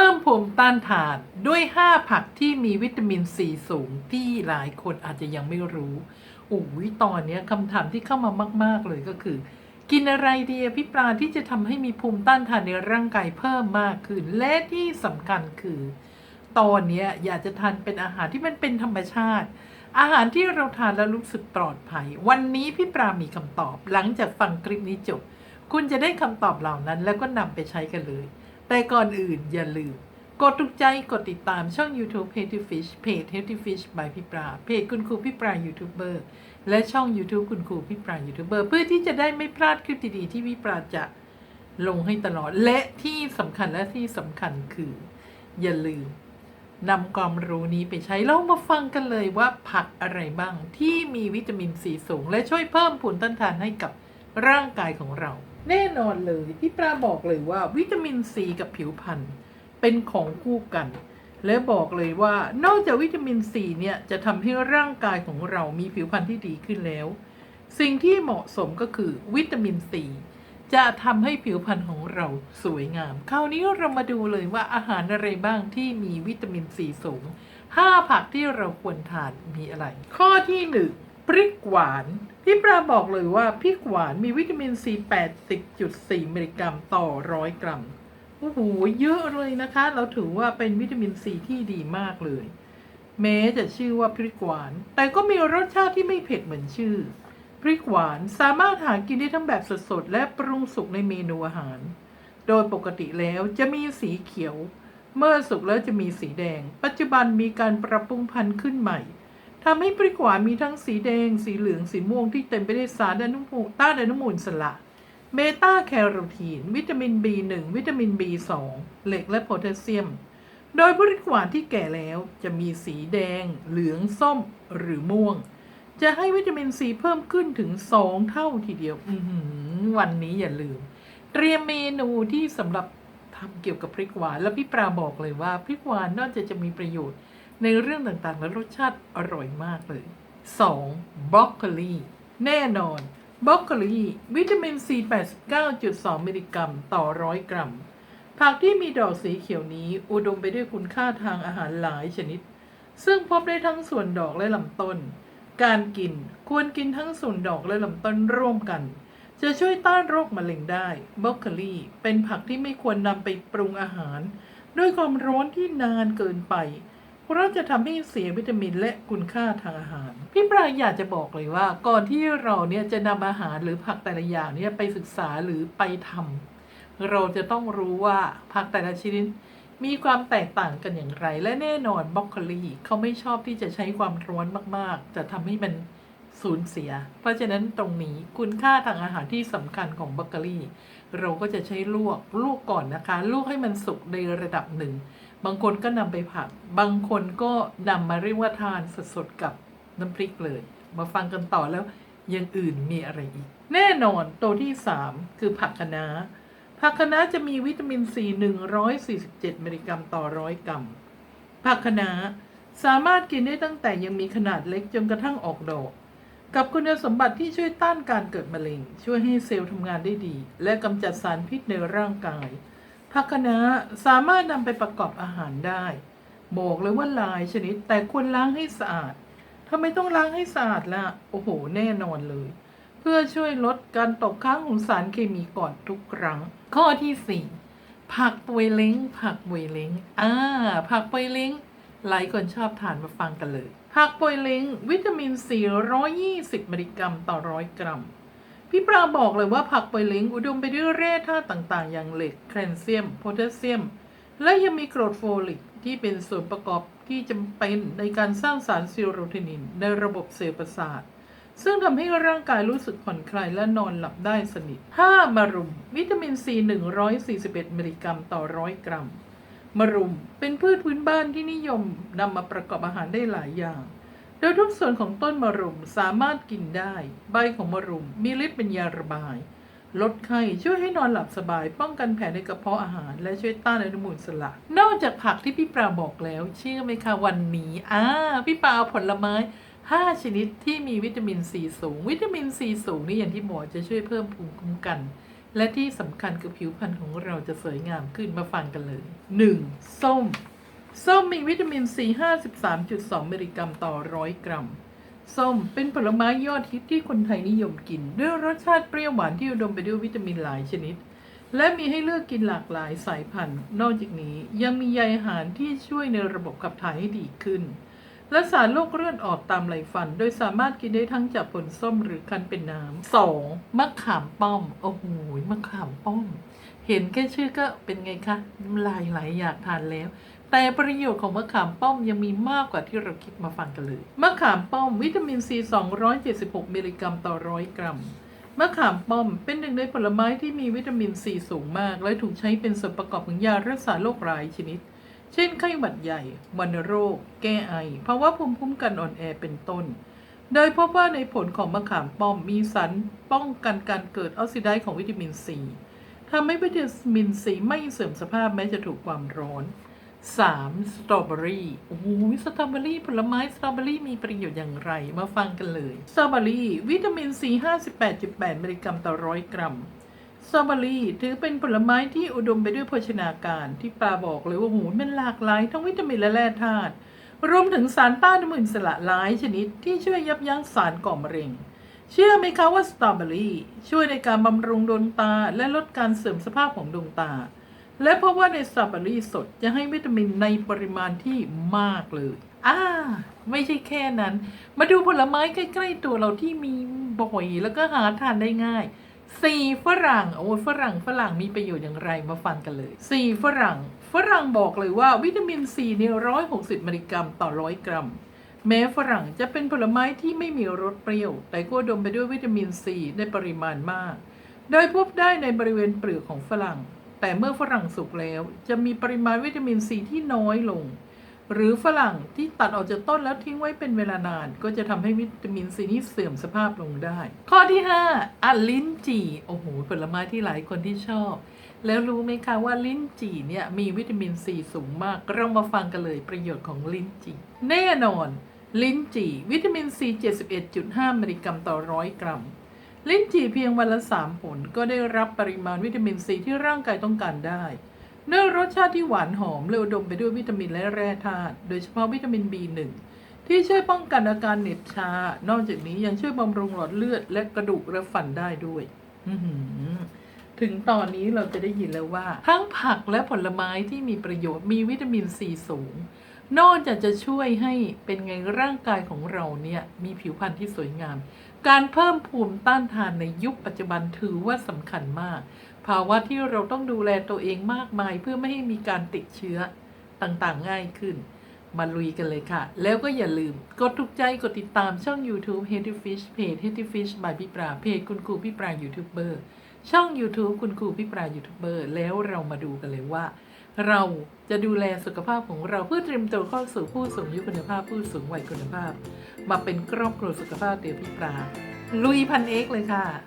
พิ่มภูมิต้านทานด้วย 5 ผักที่มีวิตามินซีสูงที่หลายคนอาจจะยังไม่รู้อุ้ยตอนนี้คำถามที่เข้ามามาก ๆ เลยก็คือ กินอะไรดีพี่ปลาที่จะทำให้มีภูมิต้านทานในร่างกายเพิ่มมากขึ้น และที่สำคัญคือ ตอนนี้อยากจะทานเป็นอาหารที่มันเป็นธรรมชาติ อาหารที่เราทานแล้วรู้สึกปลอดภัย วันนี้พี่ปรามีคำตอบ หลังจากฟังคลิปนี้จบ คุณจะได้คำตอบเหล่านั้นแล้วก็นำไปใช้กันเลย แต่ก่อนอื่นอย่าลืม กดถูกใจกดติดตามช่อง YouTube Healthy Fish เพจ Healthy Fish by พี่ปราเพจคุณครูพี่ปรายูทูบเบอร์และช่อง YouTube คุณครูพี่ปรายูทูบเบอร์เพื่อที่จะได้ไม่พลาดคลิปดีๆที่พี่ปราจะลงให้ตลอด และที่สำคัญและที่สำคัญคือ อย่าลืมนำความรู้นี้ไปใช้เรามาฟังกันเลยว่าผักอะไรบ้างที่มีวิตามินซีสูง และช่วยเพิ่มภูมิต้านทานให้กับร่างกายของเรา แน่นอนเลยพี่ปลาบอกเลยว่าวิตามินซีกับผิวพรรณเป็นของคู่กัน และบอกเลยว่านอกจากวิตามินซีเนี่ยจะทำให้ร่างกายของเรามีผิวพรรณที่ดีขึ้นแล้ว สิ่งที่เหมาะสมก็คือวิตามินซีจะทำให้ผิวพรรณของเราสวยงาม คราวนี้เรามาดูเลยว่าอาหารอะไรบ้างที่มีวิตามินซีสูง 5 ผักที่เราควรทานมีอะไร ข้อที่ 1 พริกหวาน พี่ปลาบอกเลยว่าพริกหวานมีวิตามินซี80.4มิลลิกรัมต่อร้อยกรัมโอ้โหเยอะเลยนะคะ เราถือว่าเป็นวิตามินซีที่ดีมากเลย แม้จะชื่อว่าพริกหวาน แต่ก็มีรสชาติที่ไม่เผ็ดเหมือนชื่อ พริกหวานสามารถหากินได้ทั้งแบบสดๆ และปรุงสุกในเมนูอาหาร โดยปกติแล้วจะมีสีเขียว เมื่อสุกแล้วจะมีสีแดง ปัจจุบันมีการปรับปรุงพันธุ์ขึ้นใหม่ ทำให้พริกหวานมีทั้งสีแดง สีเหลือง สีม่วงที่เต็มไปด้วยสารอนุมูลต้านอนุมูลสระเบต้าแคโรทีน วิตามิน B1 วิตามิน B2 เหล็กและโพแทสเซียม โดยพริกหวานที่แก่แล้วจะมีสีแดง เหลือง ส้ม หรือม่วง จะให้วิตามินซีเพิ่มขึ้นถึง 2 เท่าทีเดียวอืวันนี้อย่าลืม เตรียมเมนูที่สำหรับทำเกี่ยวกับพริกหวาน แล้วพี่ปราบอกเลยว่าพริกหวานนอกจากจะมีประโยชน์ ในเรื่องต่างๆ และรสชาติอร่อยมากเลย 2. บรอกโคลีแน่นอนบรอกโคลีวิตามินซี89.2 มิลลิกรัมต่อร้อยกรัม ผักที่มีดอกสีเขียวนี้อุดมไปด้วยคุณค่าทางอาหารหลายชนิด ซึ่งพบได้ทั้งส่วนดอกและลำต้น การกินควรกินทั้งส่วนดอกและลำต้นร่วมกัน จะช่วยต้านโรคมะเร็งได้บรอกโคลีเป็นผักที่ไม่ควรนำไปปรุงอาหาร ด้วยความร้อนที่นานเกินไป เพราะจะทำให้เสียวิตามินและคุณค่าทางอาหาร พี่ปรางอยากจะบอกเลยว่า ก่อนที่เราเนี่ยจะนำอาหารหรือผักแต่ละอย่างเนี่ยไปศึกษาหรือไปทำเราจะต้องรู้ว่าผักแต่ละชนิดมีความแตกต่างกันอย่างไร และแน่นอนบรอกโคลีเขาไม่ชอบที่จะใช้ความร้อนมากๆ จะทำให้มันสูญเสีย เพราะฉะนั้นตรงนี้คุณค่าทางอาหารที่สำคัญของบรอกโคลีเราก็จะใช้ลวกลวกก่อนนะคะ ลวกให้มันสุกในระดับหนึ่ง บางคนก็นำไปผัด บางคนก็นำมาเรียกว่าทานสดๆกับน้ำพริกเลย มาฟังกันต่อแล้วอยังอื่นมีอะไรอีก แน่นอนตัวที่ 3 คือผักคะน้าผักคะน้าจะมีวิตามินซี147มิลลิกรัมต่อร้อยกรัมผักคะน้าสามารถกินได้ตั้งแต่ยังมีขนาดเล็กจนกระทั่งออกดอก กับคุณสมบัติที่ช่วยต้านการเกิดมะเร็ง ช่วยให้เซลล์ทำงานได้ดี และกำจัดสารพิษในร่างกาย ผักคะน้าสามารถนำไปประกอบอาหารได้บอกเลยว่าหลายชนิด แต่ควรล้างให้สะอาดทำไมต้องล้างให้สะอาดล่ะ โอ้โห แน่นอนเลย เพื่อช่วยลดการตกค้างของสารเคมีก่อนทุกครั้ง ข้อที่ 4 ผักปวยเล้ง ผักปวยเล้งอ่าผักปวยเล้งหลายคนชอบทานมาฟังกันเลย ผักปวยเล้งวิตามิน 420 มิลลิกรัมต่อร้อยกรัม พี่ปราบอกเลยว่าผักปวยเล้งอุดมไปด้วยแร่ธาตุต่างๆ อย่างเหล็ก แคลเซียม โพแทสเซียม และยังมีกรดโฟลิกที่เป็นส่วนประกอบที่จำเป็นในการสร้างสารซีโรโทนิน ในระบบเซลล์ประสาท ซึ่งทำให้ร่างกายรู้สึกผ่อนคลายและนอนหลับได้สนิท 5. มะรุม วิตามินซี141 มิลลิกรัมต่อร้อยกรัม มะรุมเป็นพืชพื้นบ้านที่นิยมนำมาประกอบอาหารได้หลายอย่าง โดยทุกส่วนของต้นมะรุมสามารถกินได้ ใบของมะรุมมีฤทธิ์เป็นยาระบาย ลดไข้ช่วยให้นอนหลับสบาย ป้องกันแผลในกระเพาะอาหาร และช่วยต้านอนุมูลอิสระนอกจากผักที่พี่ปราบอกแล้ว เชื่อไหมคะวันนี้อ่าพี่ปราเอาผลไม้ 5 ชนิดที่มีวิตามินซีสูง วิตามินซีสูงนี่อย่างที่บอจะช่วยเพิ่มภูมิคุ้มกัน และที่สำคัญคือผิวพรรณของเราจะสวยงามขึ้นมาฟังกันเลย 1. ส้ม ส้มมีวิตามินซี53.2 มิลลิกรัมต่อร้อยกรัม ส้มเป็นผลไม้ยอดฮิตที่คนไทยนิยมกิน ด้วยรสชาติเปรี้ยวหวานที่อุดมไปด้วยวิตามินหลายชนิด และมีให้เลือกกินหลากหลายสายพันธุ์ นอกจากนี้ยังมีใยอาหารที่ช่วยในระบบขับถ่ายให้ดีขึ้น และสารโรคเลือดออกตามไหลฟัน โดยสามารถกินได้ทั้งจากผลส้มหรือคั้นเป็นน้ำสองมะขามป้อม โอ้โหมะขามป้อม เห็นแค่ชื่อก็เป็นไงคะน้ำลายไหลอยากทานแล้ว แต่ประโยชน์ของมะขามป้อมยังมีมากกว่าที่เราคิดมาฟังกันเลย มะขามป้อมวิตามินซี276มิลลิกรัมต่อร้อยกรัมมะขามป้อมเป็นหนึ่งในผลไม้ที่มีวิตามินซีสูงมาก และถูกใช้เป็นส่วนประกอบของยารักษาโรคหลายชนิด เช่นไข้หวัดใหญ่วัณโรค แก้ไอภาวะภูมิคุ้มกันอ่อนแอเป็นต้น โดยพบว่าในผลของมะขามป้อมมีสารป้องกันการเกิดออกซิไดซ์ของวิตามินซี ทำให้วิตามินซีไม่เสื่อมสภาพแม้จะถูกความร้อน 3. สตรอเบอรี่โอ้โหสตรอเบอรี่ผลไม้สตรอเบอรี่มีประโยชน์อย่างไรมาฟังกันเลยสตรอเบอรี่วิตามินซี58.8 มิลลิกรัมต่อร้อยกรัมสตรอเบอรี่ถือเป็นผลไม้ที่อุดมไปด้วยโภชนาการที่ปลาบอกเลยว่าโอ้โหมันหลากหลายทั้งวิตามินและแร่ธาตุรวมถึงสารต้านอนุมูลอิสระหลายชนิดที่ช่วยยับยั้งสารก่อมะเร็ง เชื่อไหมคะว่าสตรอเบอรี่ช่วยในการบำรุงดวงตาและลดการเสื่อมสภาพของดวงตา และเพราะว่าในสตรอเบอรี่สดจะให้วิตามินในปริมาณที่มากเลยอ่าไม่ใช่แค่นั้น มาดูผลไม้ใกล้ ๆ ตัวเราที่มีบ่อยแล้วก็หาทานได้ง่ายสี่ฝรั่งโอ้ฝรั่งฝรั่งมีประโยชน์อย่างไรมาฟังกันเลยสี่ฝรั่ง ฝรั่งบอกเลยว่าวิตามินซีเนี่ยร้อยหกสิบมิลลิกรัมต่อร้อยกรัม แม้ฝรั่งจะเป็นผลไม้ที่ไม่มีรสเปรี้ยว แต่ก็ดมไปด้วยวิตามินซีในปริมาณมาก โดยพบได้ในบริเวณเปลือกของฝรั่ง แต่เมื่อฝรั่งสุกแล้ว จะมีปริมาณวิตามินซีที่น้อยลง หรือฝรั่งที่ตัดออกจากต้นแล้วทิ้งไว้เป็นเวลานาน ก็จะทำให้วิตามินซีนี้เสื่อมสภาพลงได้ ข้อที่5อันลิ้นจี่โอ้โหผลไม้ที่หลายคนที่ชอบ แล้วรู้ไหมคะว่าลิ้นจี่เนี่ยมีวิตามินซีสูงมากเรามาฟังกันเลยประโยชน์ของลิ้นจี่แน่นอน ลิ้นจี่ วิตามินซี71.5 มิลลิกรัมต่อร้อยกรัม ลิ้นจี่เพียงวันละ 3 ผลก็ได้รับปริมาณวิตามินซีที่ร่างกายต้องการได้ด้วยรสชาติที่หวานหอมและอุดมไปด้วยวิตามินและแร่ธาตุโดยเฉพาะวิตามิน B1 ที่ช่วยป้องกันอาการเหน็บชา นอกจากนี้ยังช่วยบำรุงหลอดเลือดและกระดูกและฟันได้ด้วยถึงตอนนี้เราจะได้ยินแล้วว่า ทั้งผักและผลไม้ที่มีประโยชน์มีวิตามินซีสูง นอกจากจะช่วยให้เป็นไงร่างกายของเราเนี่ยมีผิวพรรณที่สวยงาม การเพิ่มภูมิต้านทานในยุคปัจจุบันถือว่าสำคัญมาก ภาวะที่เราต้องดูแลตัวเองมากมาย เพื่อไม่ให้มีการติดเชื้อต่างๆ ง่ายขึ้น มาลุยกันเลยค่ะ แล้วก็อย่าลืม กดถูกใจกดติดตามช่อง YouTube Healthy Fish เพจ Healthy Fish by พี่ปราเพจคุณครูพี่ปรายูทูบเบอร์ช่อง YouTube คุณครูพี่ปรายูทูบเบอร์แล้วเรามาดูกันเลยว่า เราจะดูแลสุขภาพของเราเพื่อเตรียมตัวเข้าสู่ผู้สูงอายุคุณภาพผู้สูงวัยคุณภาพ มาเป็นครอบครัวสุขภาพเดียวพี่ปราลุยพันเอกเลยค่ะ